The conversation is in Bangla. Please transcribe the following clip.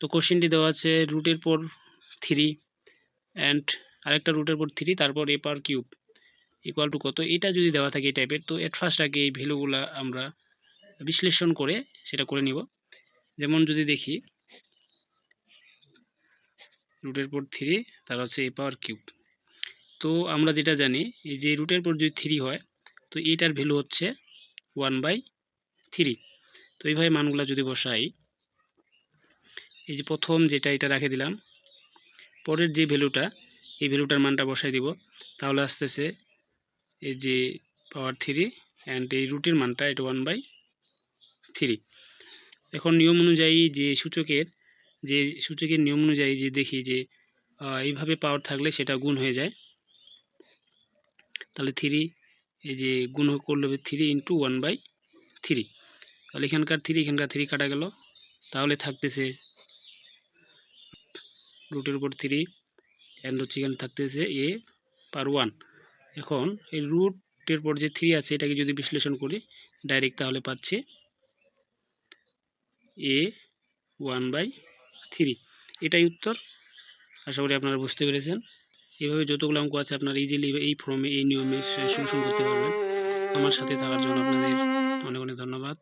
তো কোশ্চেনটি দেওয়া আছে রুটের পর থ্রি অ্যান্ড আরেকটা রুটের পর থ্রি তারপর A power cube equal to কত? এটা যদি দেওয়া থাকে এই টাইপের তো এট ফার্স্ট আগে এই ভ্যালুগুলো আমরা বিশ্লেষণ করে সেটা করে নিব। যেমন যদি দেখি রুটের পর থ্রি তার হচ্ছে এ পাওয়ার কিউব তো আমরা যেটা জানি, এই যে রুটের পর যদি থ্রি হয়, তো এইটার ভ্যালু হচ্ছে ওয়ান বাই থ্রি তো এইভাবে মানগুলো যদি বসাই এই যে প্রথম যেটা এটা রেখে দিলাম, পরের যে ভ্যালুটা, এই ভ্যালুটার মানটা বসাই দিব। তাহলে আসতেছে এই যে পাওয়ার থ্রি অ্যান্ড এই রুটের মানটা এটা ওয়ান বাই থ্রি এখন নিয়ম অনুযায়ী যে সূচকের যে সূচকের নিয়ম অনুযায়ী যে দেখি যে এইভাবে পাওয়ার থাকলে সেটা গুণ হয়ে যায়। তাহলে থ্রি এই যে গুণ করলে হবে three into one by three তাহলে এখানকার থ্রি এখানকার থ্রি কাটা গেল। তাহলে থাকতেছে রুটের উপর থ্রি অ্যান্ড হচ্ছে এখানে থাকতেছে এ পার ওয়ান এখন এই রুটের পর যে থ্রি আছে এটাকে যদি বিশ্লেষণ করি ডাইরেক্ট তাহলে পাচ্ছে এ ওয়ান বাই থ্রি এটাই উত্তর আশা করি আপনারা বুঝতে পেরেছেন এভাবে যতগুলো অঙ্ক আছে আপনারা ইজিলি এই ফর্মে এই নিয়মে সলিউশন করতে পারবেন আমার সাথে থাকার জন্য আপনাদের অনেক অনেক ধন্যবাদ